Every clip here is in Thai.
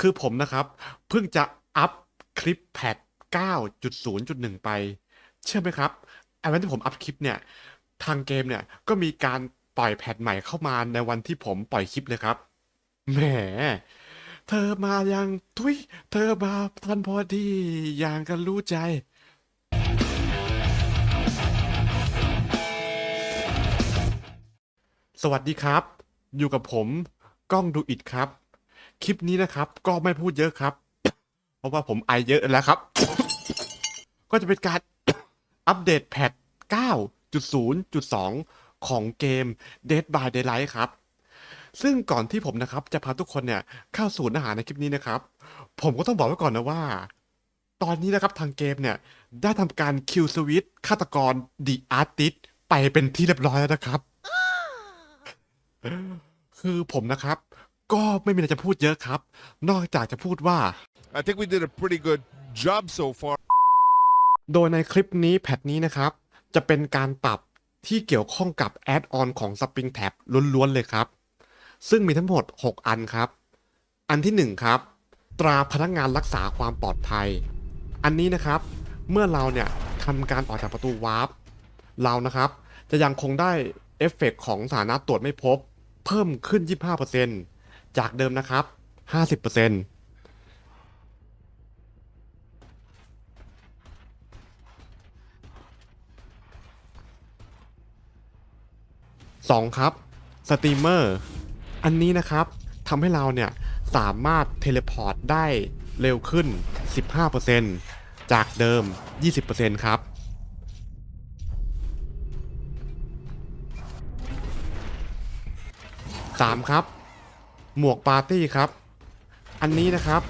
คือผมนะครับ เพิ่งจะอัพคลิปแพท9.0.1 ไป เชื่อไหมครับไอ้วันที่ผมอัพคลิปเนี่ย ทางเกมเนี่ยก็มีการปล่อยแพทใหม่เข้ามาในวันที่ผมปล่อยคลิปเลยครับ แหม เธอมายังทุย เธอมาทันพอดีอย่างกันรู้ใจ สวัสดีครับ อยู่กับผม ก้องดูอิดครับ คลิปนี้นะครับ ก็ไม่พูดเยอะครับ เพราะว่าผมไอเยอะแล้วครับ ก็จะเป็นการอัปเดตแพท9.0.2 ของเกม Dead by Daylight ครับ ซึ่งก่อนที่ผมนะครับ จะพาทุกคนเนี่ยเข้าสู่เนื้อหาในคลิปนี้นะครับ ผมก็ต้องบอกไว้ก่อนนะว่า ตอนนี้นะครับทางเกมเนี่ย ได้ทำการคิวสวิตฆาตกร The Artist ไปเป็นที่เรียบร้อยแล้วนะครับ คือผมนะครับ ก็ไม่มีอะไรจะพูดเยอะครับ นอกจากจะพูดว่า I think we did a pretty good job so far. โดยในคลิปนี้แพทนี้นะครับ จะเป็นการปรับที่เกี่ยวข้องกับแอดออนของ Spring Tab ล้วนๆเลยครับ ซึ่งมีทั้งหมด 6 อันครับ อันที่ 1 ครับ ตราพนักงานรักษาความปลอดภัย อันนี้นะครับ เมื่อเราเนี่ยทำการออกจากประตูวาร์ปเรานะครับ จะยังคงได้เอฟเฟกต์ของสถานะตรวจไม่พบ เพิ่มขึ้น 25% จากเดิมนะครับ 50% 2ครับสตรีมเมอร์อันนี้นะครับทำให้เราเนี่ยสามารถเทเลพอร์ตได้เร็วขึ้น 15%จากเดิม 20%ครับ 3 ครับ หมวกปาร์ตี้ครับ อันนี้นะครับ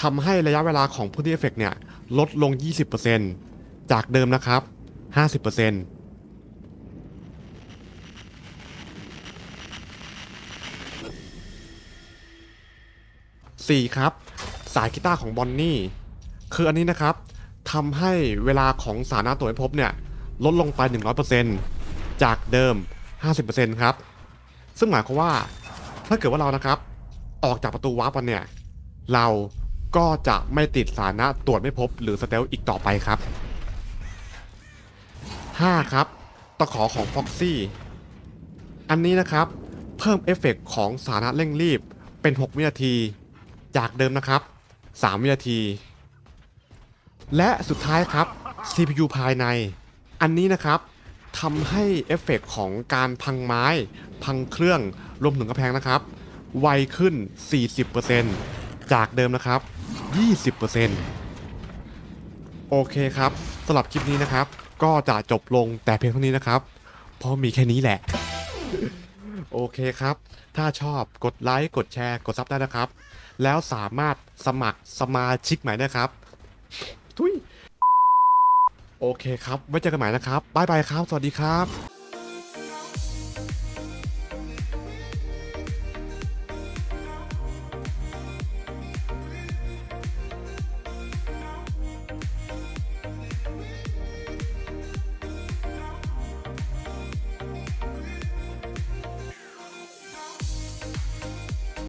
ทำให้ระยะเวลาของพื้นที่เอฟเฟกต์เนี่ยลดลง 20%จากเดิมนะครับ 50% 4ครับ สายกีตาร์ของบอนนี่ คืออันนี้นะครับทำให้เวลาของสาระตัวไม่พบเนี่ย ลดลงไป 100%จากเดิม 50%ครับ ซึ่งหมายความว่า ถ้าเกิดว่าเรานะครับ ออกจากประตูวาร์ปนเนี่ย เราก็จะไม่ติดสาระตรวจไม่พบหรือสเตลอีกต่อไปครับ 5 ครับ ตะขอของ Foxy อันนี้นะครับ เพิ่มเอฟเฟกต์ของสาระเร่งรีบเป็น 6 วินาที จากเดิมนะครับ 3 วินาที และสุดท้ายครับ CPU ภายใน อันนี้นะครับ ทำให้เอฟเฟกต์ของการพังไม้ พังเครื่องรวมถึงกระแพงนะครับ ไวขึ้น 40%จากเดิมนะครับ 20%โอเคครับสำหรับคลิปนี้นะครับ ก็จะจบลงแต่เพียงเท่านี้นะครับ เพราะมีแค่นี้แหละ โอเคครับ ถ้าชอบกดไลค์กดแชร์กดซับได้นะครับ แล้วสามารถสมัครสมาชิกใหม่ได้ครับ ทุย โอเคครับ ไว้เจอกันใหม่นะครับบ๊ายบายครับ สวัสดีครับ